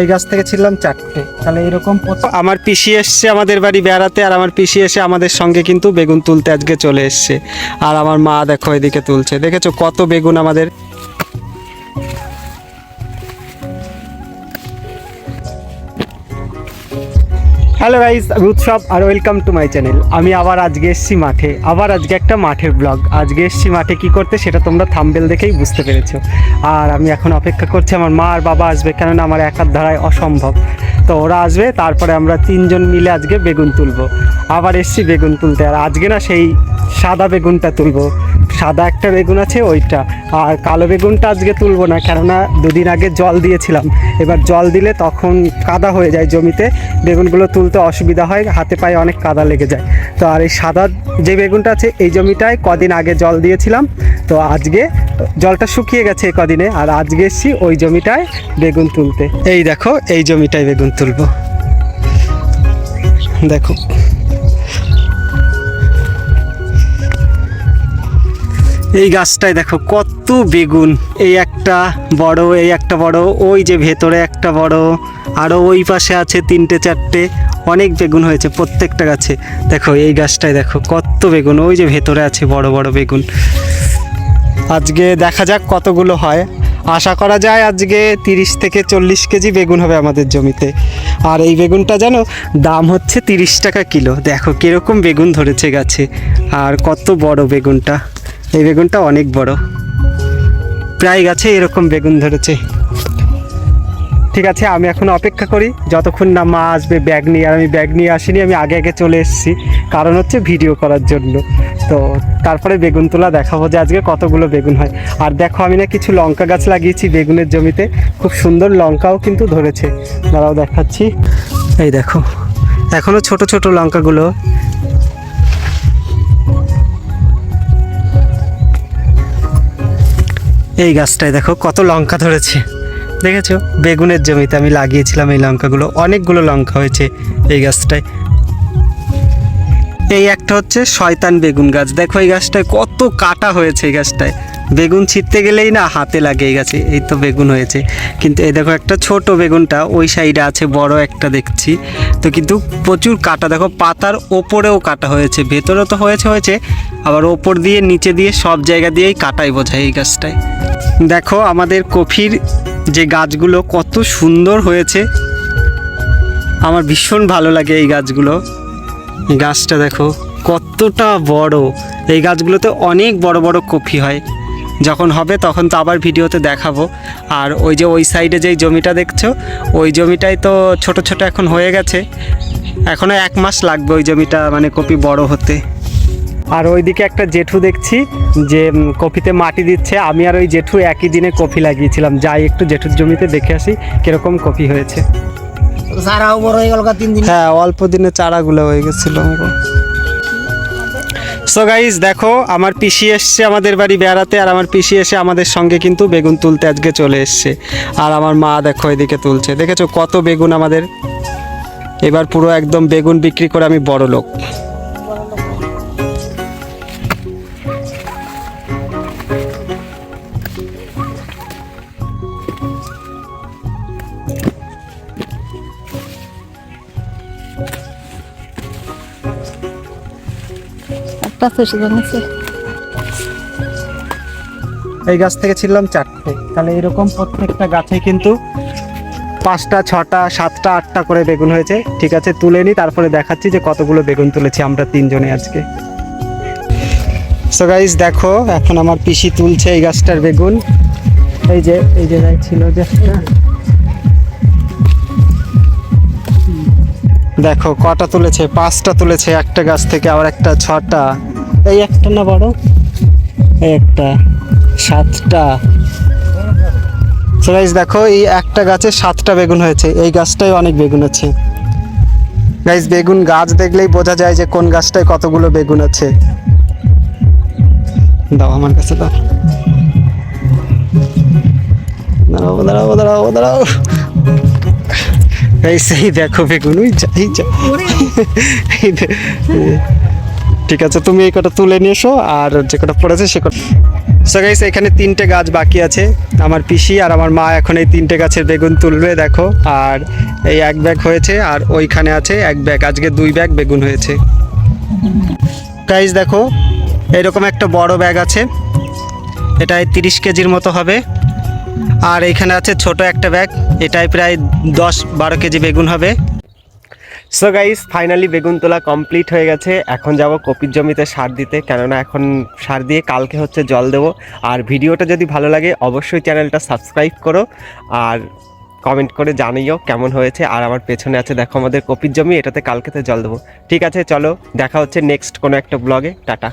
এই গাছ থেকে ছিলাম চারটে। তাহলে এরকম আমার পিসি এসছে আমাদের বাড়ি বেড়াতে, আর আমার পিসি এসে আমাদের সঙ্গে কিন্তু বেগুন তুলতে আজকে চলে এসছে। আর আমার মা দেখো এদিকে তুলছে। দেখেছ কত বেগুন আমাদের হ্যালো গাইস, আমি উৎসব আর ওয়েলকাম টু মাই চ্যানেল আমি আবার আজকে এসেছি মাঠে, আবার আজকে একটা মাঠের ব্লগ আজকে এসেছি মাঠে কি করতে সেটা তোমরা থাম্বেল দেখেই বুঝতে পেরেছ। আর আমি এখন অপেক্ষা করছি, আমার মা আর বাবা আসবে কেননা আমার একার ধারায় অসম্ভব। তো ওরা আসবে, তারপরে আমরা তিনজন মিলে আজকে বেগুন তুলবো। আবার এসছি বেগুন তুলতে, আর আজকে না সেই সাদা বেগুনটা তুলবো। সাদা একটা বেগুন আছে, ওইটা। আর কালো বেগুনটা আজকে তুলবো না, কেননা দুদিন আগে জল দিয়েছিলাম। এবার জল দিলে তখন কাদা হয়ে যায় জমিতে। বেগুনগুলো তুলতে অসুবিধা হয়, হাতে পায়ে অনেক কাদা লেগে যায়। তো আর এই সাদা যে বেগুনটা আছে, এই জমিটায় কদিন আগে জল দিয়েছিলাম। তো আজকে জলটা শুকিয়ে গেছে কদিনে, আর আজকে এসছি ওই জমিটায় বেগুন তুলতে। এই দেখো, এই জমিটায় বেগুন তুলবো। দেখো। এই গাছটায় দেখো কত বেগুন। এই একটা বড়, এই একটা বড়, ওই যে ভেতরে একটা বড় আরও ওই পাশে আছে তিনটে, চারটে, অনেক বেগুন হয়েছে প্রত্যেকটা গাছে। দেখো এই গাছটায় দেখো কত বেগুন, ওই যে ভেতরে আছে বড় বড় বেগুন। আজকে দেখা যাক কতগুলো হয়। আশা করা যায় আজকে তিরিশ থেকে চল্লিশ কেজি বেগুন হবে আমাদের জমিতে। আর এই বেগুনটা জানো দাম হচ্ছে তিরিশ টাকা কিলো। দেখো কীরকম বেগুন ধরেছে গাছে। আর কত বড় বেগুনটা। এই বেগুনটা অনেক বড়। প্রায় গাছে এরকম বেগুন ধরেছে। ঠিক আছে, আমি এখন অপেক্ষা করি, যতক্ষণ না মা আসবে ব্যাগ নিয়ে। আর আমি ব্যাগ নিয়ে আসিনি, আমি আগে আগে চলে এসেছি। কারণ হচ্ছে ভিডিও করার জন্য। তো তারপরে বেগুন তোলা দেখাবো যে আজকে কতগুলো বেগুন হয়। আর দেখো, আমি না কিছু লঙ্কা গাছ লাগিয়েছি বেগুনের জমিতে। খুব সুন্দর লঙ্কাও কিন্তু ধরেছে। দাঁড়াও দেখাচ্ছি। এই দেখো এখনও ছোট ছোট লঙ্কাগুলো এই গাছটায় দেখো কত লঙ্কা ধরেছে। দেখেছ? বেগুনের জমিতে আমি লাগিয়েছিলাম এই লঙ্কাগুলো, অনেকগুলো লঙ্কা হয়েছে এই গাছটায়। এই একটা হচ্ছে শয়তান বেগুন গাছ। দেখো এই গাছটায় কত কাটা হয়েছে এই গাছটায়। বেগুন ছিঁড়তে গেলেই না হাতে লাগে এই গাছে, এই তো বেগুন হয়েছে। কিন্তু এই দেখো একটা ছোট বেগুনটা, ওই সাইডে আছে বড় একটা দেখছি। তো কিন্তু প্রচুর কাটা, দেখো পাতার ওপরেও কাটা হয়েছে, ভেতরেও তো হয়েছে হয়েছে। আবার ওপর দিয়ে, নিচে দিয়ে, সব জায়গা দিয়েই কাটাই বোঝায় এই গাছটায় দেখো আমাদের কফির যে গাছগুলো কত সুন্দর হয়েছে। আমার ভীষণ ভালো লাগে এই গাছগুলো। গাছটা দেখো কতটা বড়। এই গাছগুলোতে অনেক বড় বড় কফি হয়। যখন হবে তখন তো আবার ভিডিওতে দেখাবো। আর ওই যে ওই সাইডে যেই জমিটা দেখছ, ওই জমিটাই তো ছোট ছোট এখন হয়ে গেছে। এখনও এক মাস লাগবে ওই জমিটা মানে কপি বড় হতে। আর ওইদিকে একটা জেঠু দেখছি যে কপিতে মাটি দিচ্ছে। আমি আর ওই জেঠু একই দিনে কপি লাগিয়েছিলাম। যাই একটু জেঠুর জমিতে দেখে আসি কীরকম কপি হয়েছে। সারাও বড় হয়ে গেল তিন দিন। হ্যাঁ অল্প দিনে চারাগুলো হয়ে গেছিল সো গাইজ দেখো আমার পিসি এসছে আমাদের বাড়ি বেড়াতে আর আমার পিসি এসে আমাদের সঙ্গে কিন্তু বেগুন তুলতে আজকে চলে এসছে। আর আমার মা দেখো এদিকে তুলছে। দেখেছ কত বেগুন আমাদের? এবার পুরো একদম বেগুন বিক্রি করে আমি বড় লোক একটা শেষ এই গাছ থেকে ছিলাম চারটে। তাহলে এরকম প্রত্যেকটা গাছে কিন্তু পাঁচটা, ছটা, সাতটা, আটটা করে বেগুন হয়েছে। ঠিক আছে, তুলে নিই তারপরে দেখাচ্ছি যে কতগুলো বেগুন তুলেছি আমরা তিনজনে আজকে। সো গাইজ দেখো, এখন আমার পিসি তুলছে এই গাছটার বেগুন। এই যে, এই জায়গায় ছিল যে দেখো কটা তুলেছে? পাঁচটা তুলেছে একটা গাছ থেকে আবার একটা ছটা। এই একটা না বড়? এই একটা সাতটা। Guys, দেখো এই একটা গাছে সাতটা বেগুন হয়েছে। এই গাছটায় অনেক বেগুন আছে। গাইজ বেগুন গাছ দেখলেই বোঝা যায় যে কোন গাছটায় কতগুলো বেগুন আছে। দাও আমার কাছে দাও। দাঁড়াও দাঁড়াও দাঁড়াও দাঁড়াও। এই দেখো বেগুন, ওই যা, এই যা। ঠিক আছে, তুমি এই কটা তুলে নিয়ে এসো, আর যে কটা পড়েছে সে কটা। সো এখানে তিনটে গাছ বাকি আছে। আমার পিসি আর আমার মা এখন এই তিনটে গাছের বেগুন তুলবে, দেখো। আর এই এক ব্যাগ হয়েছে, আর ওইখানে আছে এক ব্যাগ। আজকে দুই ব্যাগ বেগুন হয়েছে। গাইস দেখো, এরকম একটা বড় ব্যাগ আছে। এটায় তিরিশ কেজির মতো হবে। আর এইখানে আছে ছোট একটা ব্যাগ। এটাই প্রায় দশ বারো কেজি বেগুন হবে। সো গাইস ফাইনালি বেগুন তোলা কমপ্লিট হয়ে গেছে। এখন যাব কপির জমিতে সার দিতে, কেননা এখন সার দিয়ে কালকে হচ্ছে জল দেবো। আর ভিডিওটা যদি ভালো লাগে, অবশ্যই চ্যানেলটা সাবস্ক্রাইব করো। আর কমেন্ট করে জানিও কেমন হয়েছে। আর আমার পেছনে আছে, দেখো আমাদের কপির জমি, এটাতে কালকেতে জল দেবো। ঠিক আছে, চলো, দেখা হচ্ছে নেক্সট কোনো একটা ব্লগে টাটা।